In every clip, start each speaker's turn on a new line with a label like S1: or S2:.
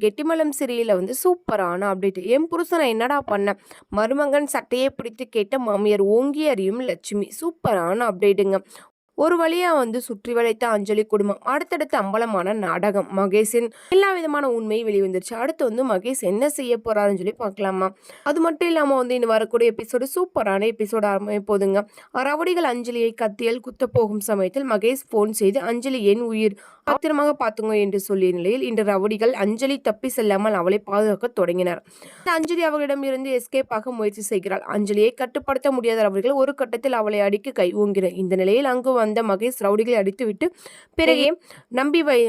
S1: கெட்டிமலம் சிறையில் வந்து சூப்பரான அப்டேட் என் புருஷனை என்னடா பண்ணேன் மருமகன் சட்டையை பிடித்து கேட்ட மாமியார் ஓங்கி அறியும் லட்சுமி. சூப்பரான அப்டேட்டுங்க ஒரு வழியா வந்து சுற்றி வளைத்த அஞ்சலி குடும்பம். அடுத்தடுத்து அம்பலமான நாடகம். மகேஷின் எல்லா விதமான உண்மையும் வெளிவந்துருச்சு. அடுத்து வந்து மகேஷ் என்ன செய்ய போறாருன்னு சொல்லி பார்க்கலாமா அது மட்டும் இல்லாம வந்து இன்னும் வரக்கூடிய எபிசோடு சூப்பரான எபிசோடு ஆரம்பிய போதுங்க. ரவுடிகள் அஞ்சலியை கத்தியல் குத்த போகும் சமயத்தில் மகேஷ் போன் செய்து அஞ்சலி என் உயிர் பத்திரமாக பார்த்துங்க என்று சொல்லிய நிலையில் இன்று ரவுடிகள் அஞ்சலி தப்பி செல்லாமல் அவளை பாதுகாக்க தொடங்கினர். அஞ்சலி அவர்களிடம் இருந்து எஸ்கேப் ஆக முயற்சி செய்கிறாள். அஞ்சலியை கட்டுப்படுத்த முடியாத ரவுடிகள் ஒரு கட்டத்தில் அவளை அடிக்க கை ஓங்கினர். இந்த நிலையில் அங்கு வந்த மகேஷ் ரவுடிகளை அடித்துவிட்டு பிறகே நம்பி வை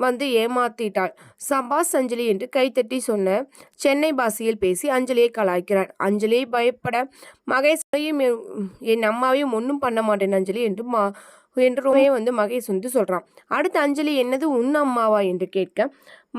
S1: வந்து ஏமாத்திட்டாள். சபாஸ் அஞ்சலி என்று கைத்தட்டி சொன்ன சென்னை பாஷையில் பேசி அஞ்சலியை கலாய்க்கிறான். அஞ்சலியை பயப்பட மகேஷையும் என் அம்மாவையும் ஒன்றும் பண்ண மாட்டேன் அஞ்சலி என்று மா என்றுமே வந்து மகேஷ் வந்து சொல்கிறான் அடுத்து அஞ்சலி என்னது உன் அம்மாவா? என்று கேட்க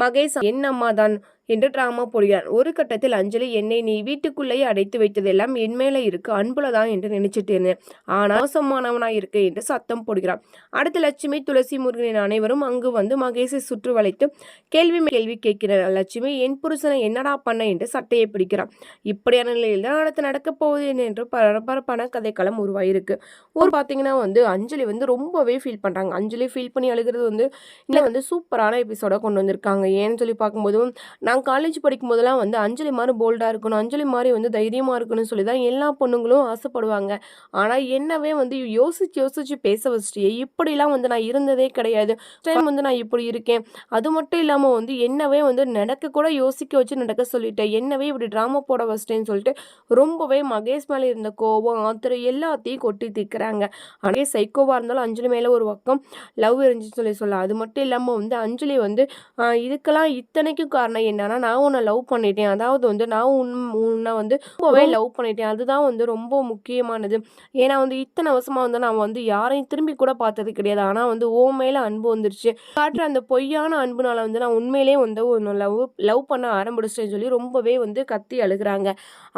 S1: மகேஷ் என் அம்மா தான் என்று டிராமா போடுகிறான் ஒரு கட்டத்தில் அஞ்சலி என்னை நீ வீட்டுக்குள்ளேயே அடைத்து வைத்ததெல்லாம் என் மேலே இருக்கு அன்புலதான் என்று நினைச்சிட்டு இருந்தேன் ஆனால் மோசமானவனாய் இருக்கு என்று சத்தம் போடுகிறான் அடுத்து லட்சுமி துளசி முருகனின் அனைவரும் அங்கு வந்து மகேஷை சுற்று வளைத்து கேள்வி கேள்வி கேட்கிறார். லட்சுமி என் புருஷனை என்னடா பண்ண? என்று சட்டையை பிடிக்கிறான் இப்படியான நிலையில் தான் அடுத்து நடக்கப் போகுது என்று பரபரப்பான கதைக்களம் உருவாயிருக்கு. ஒரு பார்த்தீங்கன்னா வந்து அஞ்சலி வந்து ரொம்பவே ஃபீல் பண்ணுறாங்க அஞ்சலி ஃபீல் பண்ணி அழுகிறது வந்து இன்னும் வந்து சூப்பரான எபிசோட கொண்டு வந்திருக்காங்க. ஏன்னு சொல்லி பார்க்கும்போதும் நான் காலேஜ் படிக்கும் போதெல்லாம் வந்து அஞ்சலி மாதிரி போல்டாக இருக்கணும் அஞ்சலி மாதிரி வந்து தைரியமாக இருக்கணும்னு சொல்லி தான் எல்லா பொண்ணுங்களும் ஆசைப்படுவாங்க. ஆனால் என்னவே வந்து யோசிச்சு யோசிச்சு பேச வச்சுட்டு இப்படிலாம் வந்து நான் இருந்ததே கிடையாது. டைம் வந்து நான் இப்படி இருக்கேன். அது மட்டும் இல்லாமல் வந்து என்னவே வந்து நடக்க கூட யோசிக்க வச்சு நடக்க சொல்லிட்டேன். என்னவே இப்படி ட்ராமா போட வச்சிட்டேன்னு சொல்லிட்டு ரொம்பவே மகேஷ் மேலே இருந்த கோபம் ஆத்திரம் எல்லாத்தையும் கொட்டி திக்கிறாங்க அதே சைக்கோவாக இருந்தாலும் அஞ்சலி மேலே ஒரு பக்கம் லவ் இருந்துச்சுன்னு சொல்லி சொல்லலாம். அது மட்டும் இல்லாமல் வந்து அஞ்சலி வந்து இதுக்கெல்லாம் இத்தனைக்கும் காரணம் என்ன ஆனால் நான் உன்னை லவ் பண்ணிட்டேன். அதாவது வந்து நான் உன் உன்னை வந்து ரொம்பவே லவ் பண்ணிட்டேன். அதுதான் வந்து ரொம்ப முக்கியமானது. ஏன்னா வந்து இத்தனை வருஷமாக வந்து நான் வந்து யாரையும் திரும்பி கூட பார்த்தது கிடையாது. ஆனால் வந்து ஓ மேலே அன்பு வந்துருச்சு. காட்டுற அந்த பொய்யான அன்புனால வந்து நான் உண்மையிலே வந்து ஒன்று லவ் லவ் பண்ண ஆரம்பிச்சிட்டேன்னு சொல்லி ரொம்பவே வந்து கத்தி அழுகிறாங்க.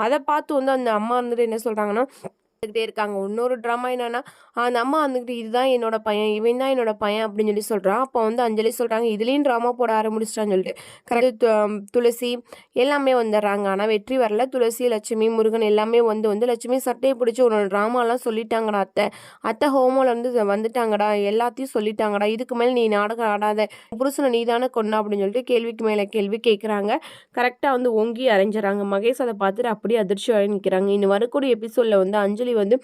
S1: அதை பார்த்து வந்து அந்த அம்மா வந்துட்டு என்ன சொல்கிறாங்கன்னா பார்த்துக்கிட்டே இருக்காங்க. இன்னொரு ட்ராமா என்னன்னா அந்த அம்மா வந்துக்கிட்டு இதுதான் என்னோட பையன் இவன் தான் என்னோட பையன் அப்படின்னு சொல்லி சொல்கிறான் அப்போ வந்து அஞ்சலி சொல்கிறாங்க இதுலேயும் ட்ராமா போட ஆரம்பிச்சிட்டான்னு சொல்லிட்டு. கரெக்ட் துளசி எல்லாமே வந்துடுறாங்க. ஆனால் வெற்றி வரல. துளசி லட்சுமி முருகன் எல்லாமே வந்து வந்து லட்சுமி சட்டையை பிடிச்சி உன்னோட ட்ராமாலாம் சொல்லிட்டாங்கடா அத்தை. அத்தை ஹோமோவில் வந்து வந்துட்டாங்கடா எல்லாத்தையும் சொல்லிட்டாங்கடா. இதுக்கு மேலே நீ நாடகம் ஆடாத. புருஷனை நீ தானே கொண்டா அப்படின்னு சொல்லிட்டு கேள்விக்கு மேலே கேள்வி கேட்குறாங்க கரெக்டாக வந்து ஓங்கி அரைஞ்சிடறாங்க மகேஷ் அதை பார்த்துட்டு அப்படியே அதிர்ச்சி நிற்கிறாங்க இன்னும் வரக்கூடிய எபிசோடில் வந்து அஞ்சலி வந்து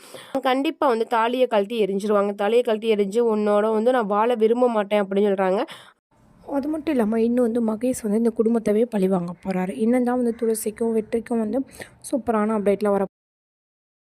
S1: கண்டிப்பாக வந்து தாலியை கழட்டி எரிஞ்சிருவாங்க. தாலியை கழட்டி எரிஞ்சு உன்னோட வந்து நான் வாழ விரும்ப மாட்டேன் அப்படின்னு சொல்கிறாங்க அது மட்டும் இல்லாமல் இன்னும் வந்து மகேஷ் வந்து இந்த குடும்பத்தவே பழி வாங்க போகிறாரு இன்னும் தான் வந்து துளசிக்கும் வெற்றிக்கும் வந்து சூப்பரான அப்டேட்டில் வர